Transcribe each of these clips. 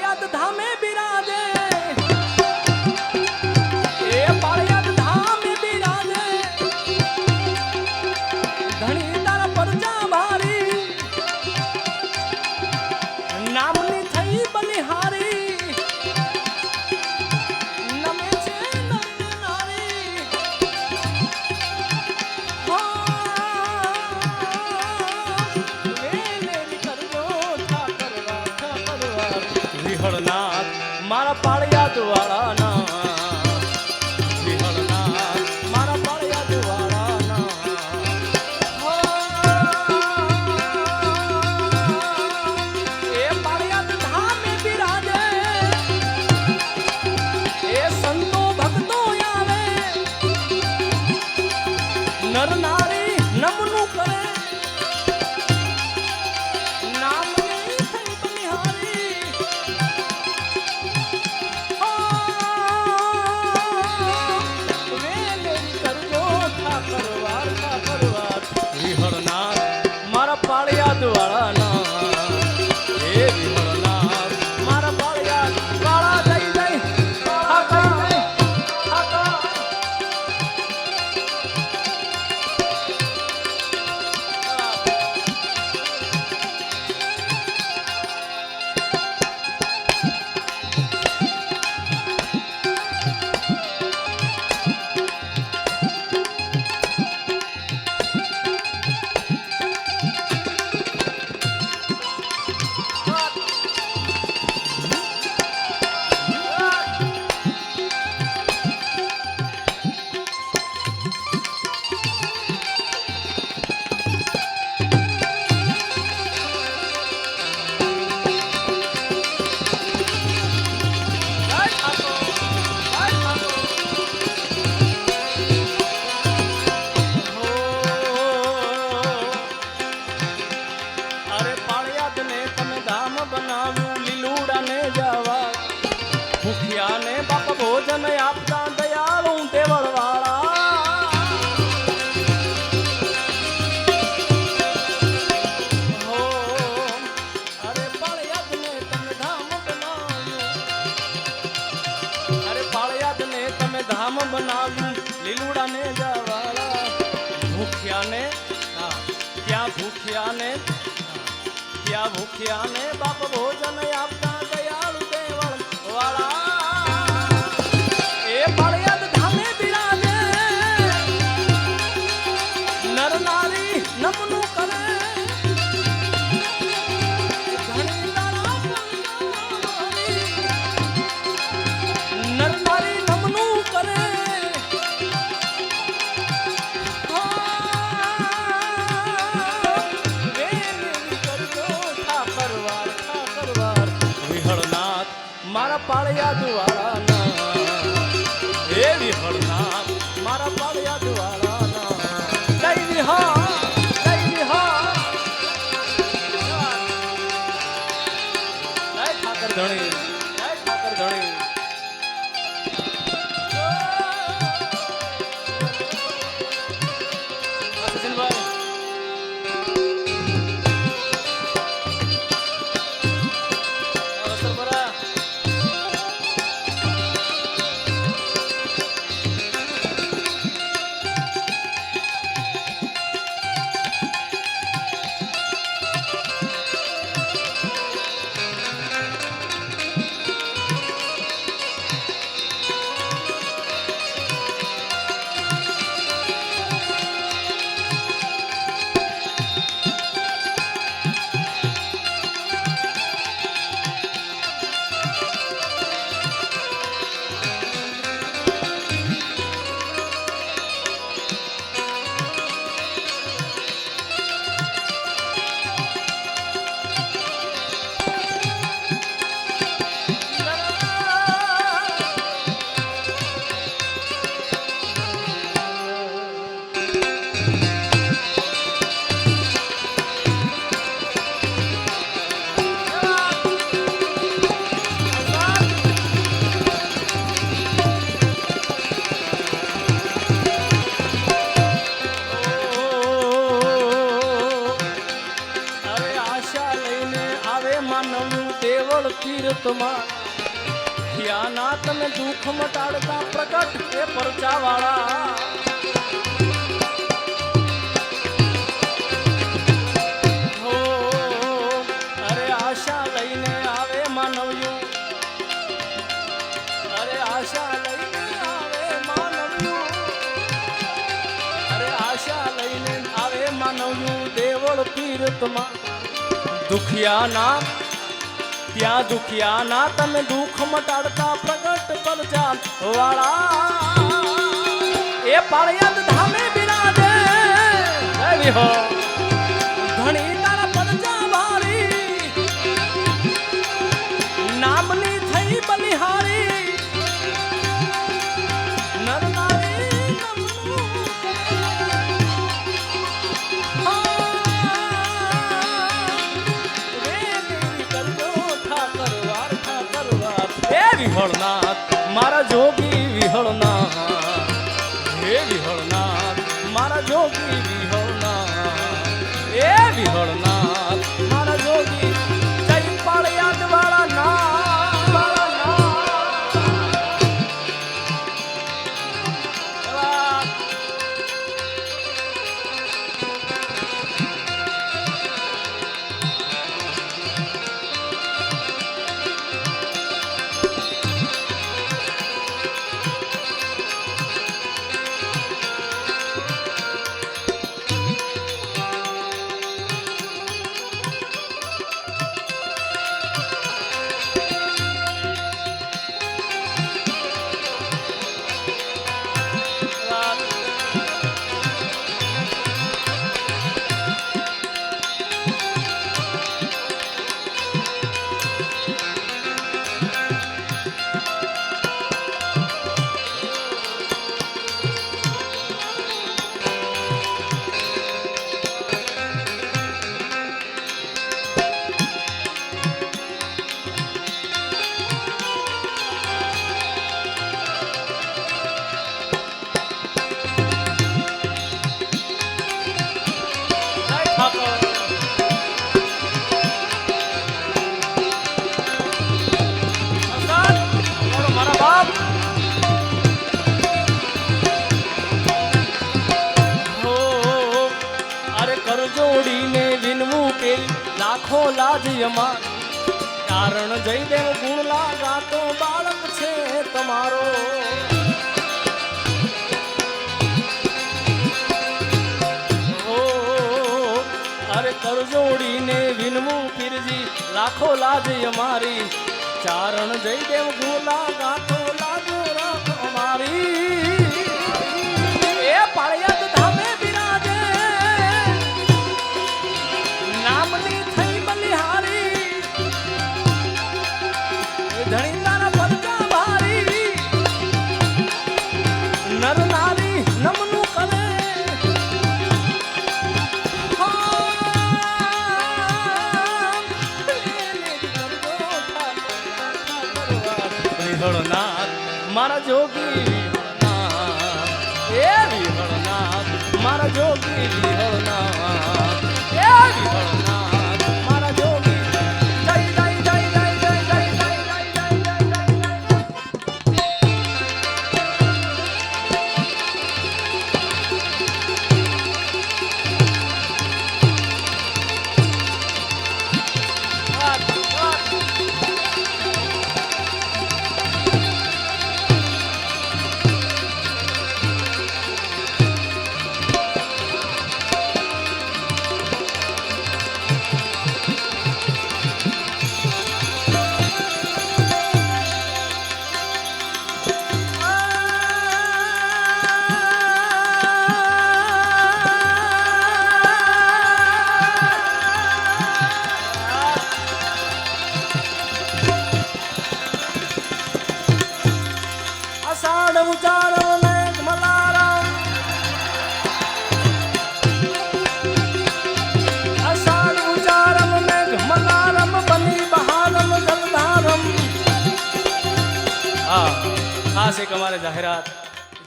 યાદ ધામે ભૂખ્યાને બાપ ભોજન આપતા દયાળુ દેવળ વાળા. એ પાળિયાદ ધામે બિરાજે. નર નારી નમનું કરે. પાળ્યા દુવાળાના હે વિહળના મારા પાળ્યા દુવાળાના લઈ વિહળ ધણી. અંતમાં દુખિયાના, ત્યાં દુખિયાના તમે દુઃખ મટાડતા પ્રગટ પરજાન વાળા. એ પાળિયાદ ધામે બિરાજે. હો જોગી વિહળના રાખો લાજ અમારી કારણ જયદેવ ગુણલા ગાતો બાળક છે તમારો. અરે કરજોડીને વિનમું પીરજી, લાખો લાજ અમારી ચારણ જઈ જયદેવ ગુલા ગાતો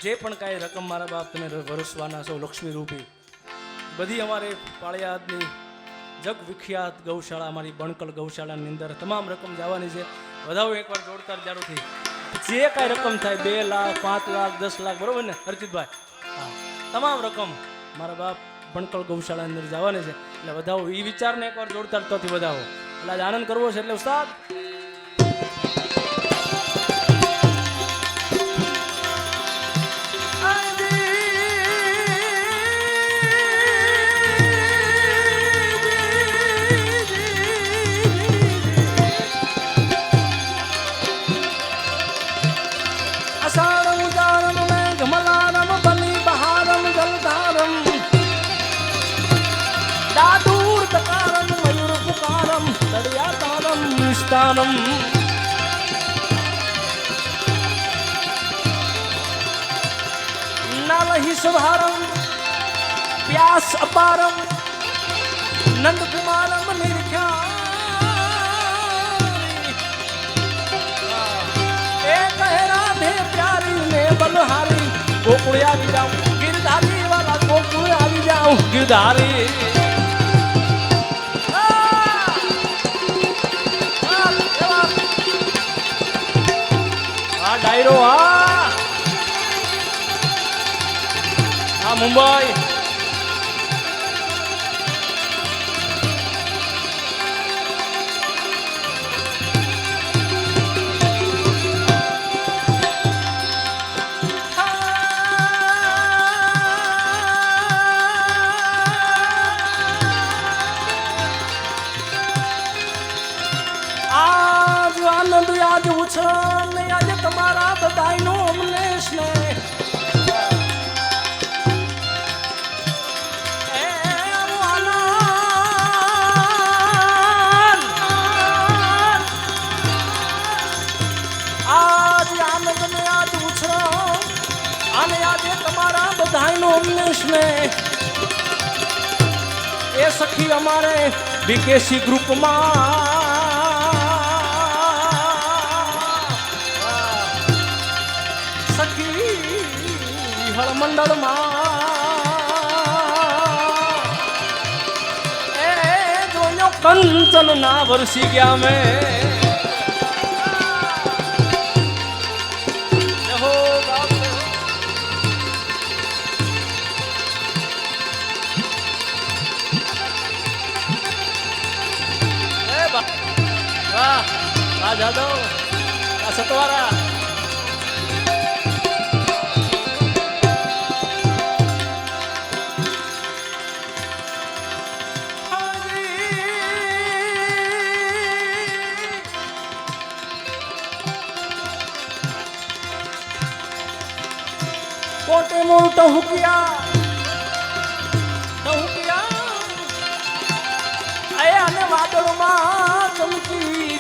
જે પણ કાંઈ રકમ મારા બાપ તમે વરસવાના છો, લક્ષ્મી રૂપી, બધી અમારે પાળિયાદની જગ વિખ્યાત ગૌશાળા, અમારી બણકલ ગૌશાળાની અંદર તમામ રકમ જવાની છે. વધાવો એકવાર જોડતા જાડુથી. જે કાંઈ રકમ થાય, બે લાખ, પાંચ લાખ, દસ લાખ, બરાબર ને, હરજીતભાઈ? હા. તમામ રકમ મારા બાપ બણકલ ગૌશાળાની અંદર જવાની છે. એટલે વધાવો એ વિચારને એકવાર જોડતા તોથી વધાવો. એટલે આનંદ કરવો છે એટલે ઉસ્તાદ નિસ્તાનમ નાલહી સુભારમ પ્યાસ અપારમ નંદ કુમારમ નિરખ્યા એ કહે રાધે પ્યારી ને બલહારી ગોકુળ આવી જાઉં ગિરધારી વાલા ગોકુળ આવી જાઉં ગિરધારી આ આ મુંબઈ. સ્નેહ એ સખી અમારે બીકેસી ગ્રુપમાં. સખી હળમંડળમાં. એ જોયો કંચન ના વરસી ગયા મેં. વાહ જાદવ આ સતવારા. કોટે મોર ટહુકિયા. ટહુકિયા. આયા અને વાદળમાં ચમકી.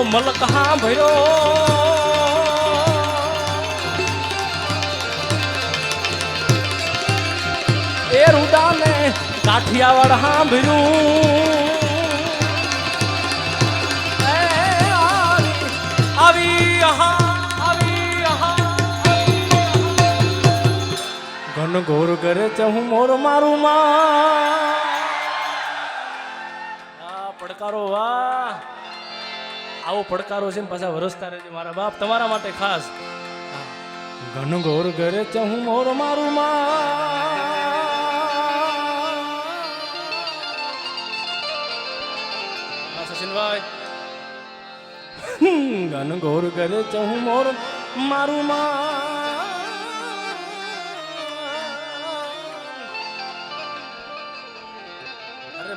મારો મલક હા ભર્યો એ રુદાને કાઠિયાવાડ સાંભળ્યું આવી. ઘન ઘોર કરે છે હું મોર મારું માં. પડકારો વાહ. આવો પડકારો છે ને પાછા વરસતા રહેજો મારા બાપ તમારા માટે ખાસ. ઘનઘોર ઘન ઘોર ચહું મોર મારું માં. સચિનભાઈ. હમ, ઘન ઘોર ઘરે ચહું મોર મારું માં.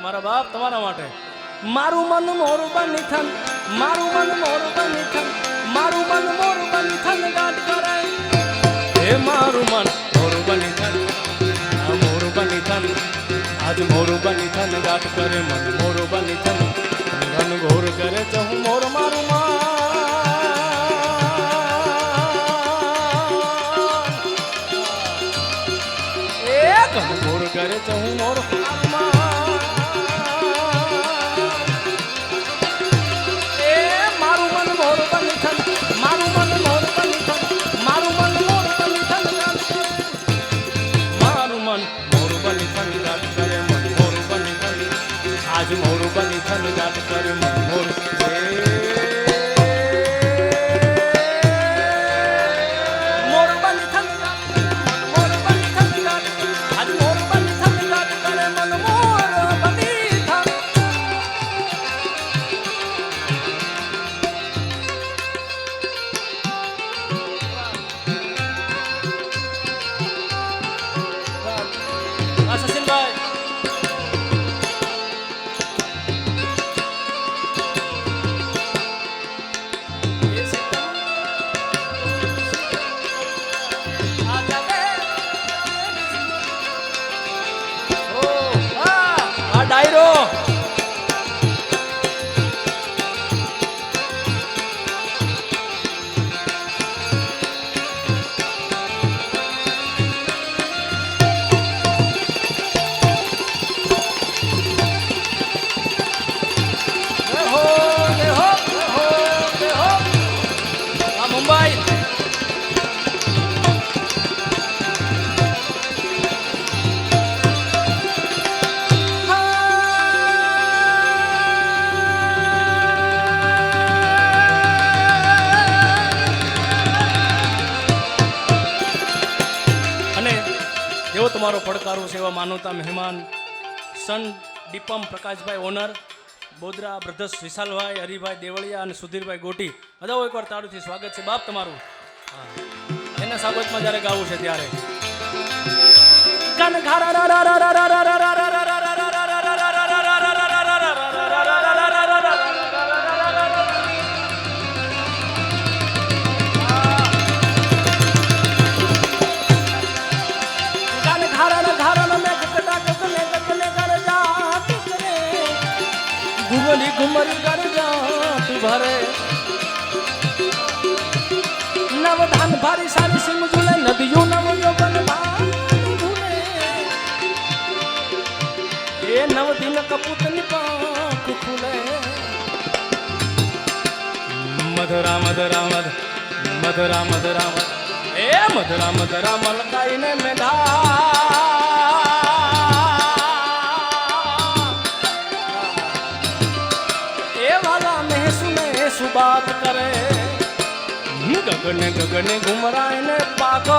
મારા બાપ તમારા માટે. મારું મન મોર બની થન. મારું મન મોર બની મારું મન મોર બની થનગાટ કરે હે મારું મન મોર બની થન મોર બની થન આજ મોર બની થનગાટ કરે મન મોર બની થન ધન ઘોર કરે તો હું મોર મારું મન. એક ઘોર કરે તો હું મોર એવા માનવતા મહેમાન સન ડીપમ પ્રકાશભાઈ ઓનર, બોદરા બ્રધર્સ વિશાલભાઈ, હરિભાઈ દેવળિયા અને સુધીરભાઈ ગોટી. બધા એકવાર તારુથી સ્વાગત છે. બાપ તમારું. એના સ્વાગતમાં જ્યારે ગાવું છે ત્યારે. મારી ગરજાત ભરે. નવધાન ભારી સારી સિંહ ઝુલે નદીઓ નવ યોગન એ નવદિન કપૂતની પાંખ ખુલે. મધરા મધરા, મધ, મધરા મધરા, મધ. એ મધરા મધરા, મલકાઈને મેઢા. ગગને ગગને ઘુમરાય ને પાકો